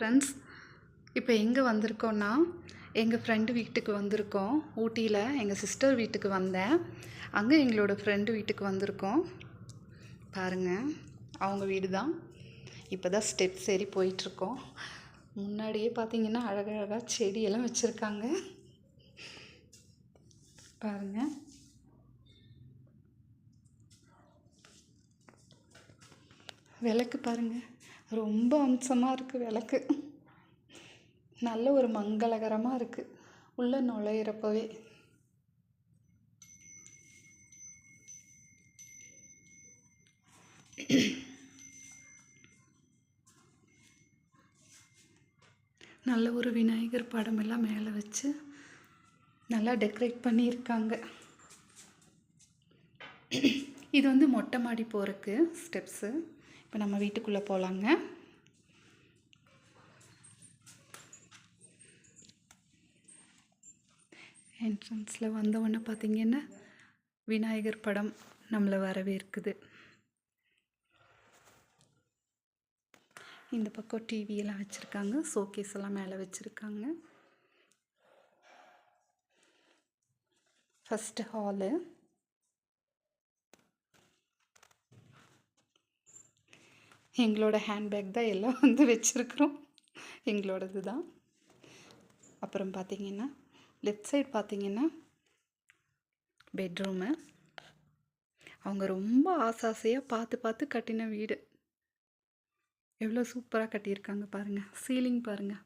Friends இப்போ எங்கே வந்திருக்கோன்னா எங்கள் ஃப்ரெண்டு வீட்டுக்கு வந்திருக்கோம். ஊட்டியில் எங்கள் சிஸ்டர் வீட்டுக்கு வந்தேன். அங்கே எங்களோட ஃப்ரெண்டு வீட்டுக்கு வந்திருக்கோம். பாருங்கள் அவங்க வீடு தான் இப்போ தான் ஸ்டெப்ஸ் ஏறி போயிட்டுருக்கோம். முன்னாடியே பார்த்தீங்கன்னா அழகழகாக செடியெல்லாம் வச்சுருக்காங்க. பாருங்கள் விளக்கு பாருங்கள் ரொம்ப அம்சமாக இருக்குது விளக்கு. நல்ல ஒரு மங்களகரமாக இருக்குது உள்ளே நுழையிறப்பவே. நல்ல ஒரு விநாயகர் படம் எல்லாம் மேலே வச்சு நல்லா டெக்கரேட் பண்ணியிருக்காங்க. இது வந்து மொட்டை மாடி போகிறக்கு ஸ்டெப்ஸு இப்போ நம்ம வீட்டுக்குள்ளே போகலாங்க என்ட்ரன்ஸில் வந்தவொடனே பார்த்தீங்கன்னா விநாயகர் படம் நம்மளை வரவேற்குது. இந்த பக்கம் டிவியெல்லாம் வச்சுருக்காங்க. ஷோகேஸ் எல்லாம் மேலே வச்சுருக்காங்க. ஃபஸ்ட்டு ஹாலு எங்களோட ஹேண்ட்பேக் தான் எல்லாம் வந்து வச்சுருக்குறோம். எங்களோடது தான். அப்புறம் பார்த்தீங்கன்னா லெஃப்ட் சைடு பார்த்தீங்கன்னா பெட்ரூமு அவங்க ரொம்ப ஆசாசையாக பார்த்து பார்த்து கட்டின வீடு. எவ்வளோ சூப்பராக கட்டியிருக்காங்க பாருங்கள் சீலிங் பாருங்கள்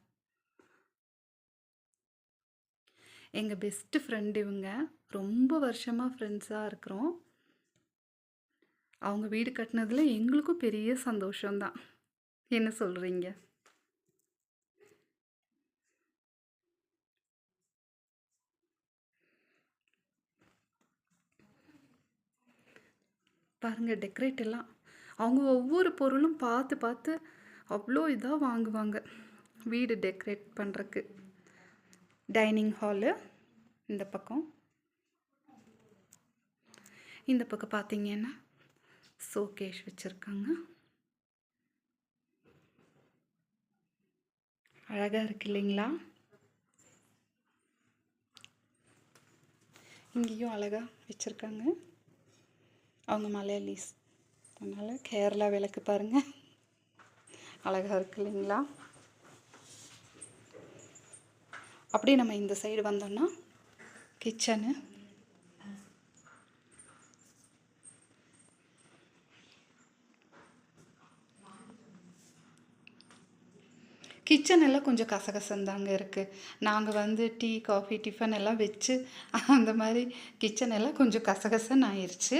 எங்கள் பெஸ்ட்டு ஃப்ரெண்டு இவங்க. ரொம்ப வருஷமாக ஃப்ரெண்ட்ஸாக இருக்கிறோம். அவங்க வீடு கட்டினதில் எங்களுக்கும் பெரிய சந்தோஷம்தான். என்ன சொல்கிறீங்க பாருங்கள் டெக்கரேட் எல்லாம். அவங்க ஒவ்வொரு பொருளும் பார்த்து பார்த்து அவ்வளோ இதாக வாங்குவாங்க. வீடு டெக்கரேட் பண்ணுறக்கு டைனிங் ஹாலு இந்த பக்கம். இந்த பக்கம் பார்த்தீங்கன்னா ஷோகேஷ் வச்சுருக்காங்க. அழகாக இருக்கு இல்லைங்களா? இங்கேயும் அழகாக வச்சுருக்காங்க. அவங்க மலையாளிஸ். அதனால் கேரளா விளக்கு பாருங்கள் அழகாக இருக்கு இல்லைங்களா? அப்படியே நம்ம இந்த சைடு வந்தோம்னா கிச்சனு கிச்சன் எல்லாம் கொஞ்சம் கசகசந்தாங்க இருக்குது நாங்கள் வந்து டீ காஃபி டிஃபன் எல்லாம் வச்சு அந்த மாதிரி கிச்சன் எல்லாம் கொஞ்சம் கசகசன்னு ஆயிடுச்சு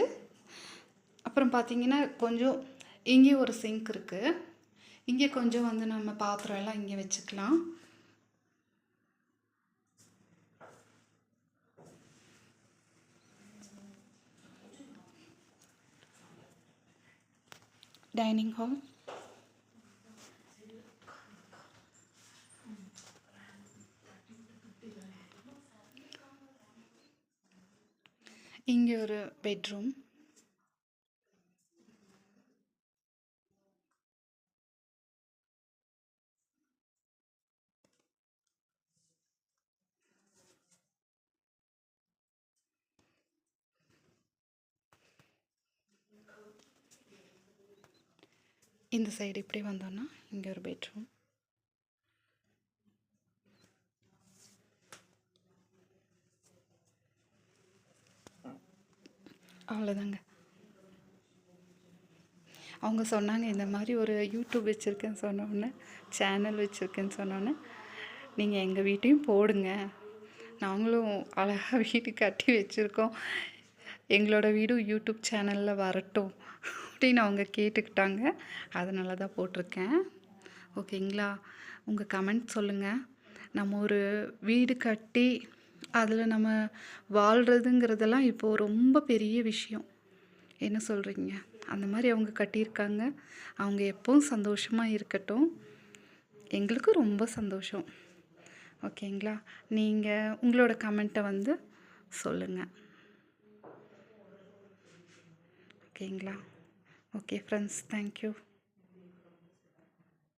அப்புறம் பார்த்தீங்கன்னா கொஞ்சம் இங்கே ஒரு சிங்க் இருக்குது இங்கே கொஞ்சம் வந்து நம்ம பாத்திரம் எல்லாம் இங்கே வச்சுக்கலாம். டைனிங் ஹால் இங்கே ஒரு பெட்ரூம் இந்த சைடு இப்படி வந்தோன்னா இங்கே ஒரு பெட்ரூம் அவ்வளோதாங்க அவங்க சொன்னாங்க இந்த மாதிரி ஒரு யூடியூப் வச்சுருக்கேன்னு சொன்னோன்னே சேனல் வச்சுருக்கேன்னு சொன்னோன்னே நீங்கள் எங்கள் வீட்டையும் போடுங்க. நாங்களும் அழகாக வீடு கட்டி வச்சுருக்கோம். எங்களோட வீடும் யூடியூப் சேனலில் வரட்டும். அப்படின்னு அவங்க கேட்டுக்கிட்டாங்க. அதனால தான் போட்டிருக்கேன். ஓகேங்களா? உங்கள் கமெண்ட் சொல்லுங்கள் நம்ம ஒரு வீடு கட்டி அதில் நம்ம வாழ்கிறதுங்கிறதெல்லாம் இப்போது ரொம்ப பெரிய விஷயம். என்ன சொல்கிறீங்க அந்த மாதிரி அவங்க கட்டியிருக்காங்க. அவங்க எப்பவும் சந்தோஷமாக இருக்கட்டும். எங்களுக்கும் ரொம்ப சந்தோஷம். ஓகேங்களா? நீங்கள் உங்களோட கமெண்ட்டை வந்து சொல்லுங்கள் ஓகேங்களா? Okay friends thank you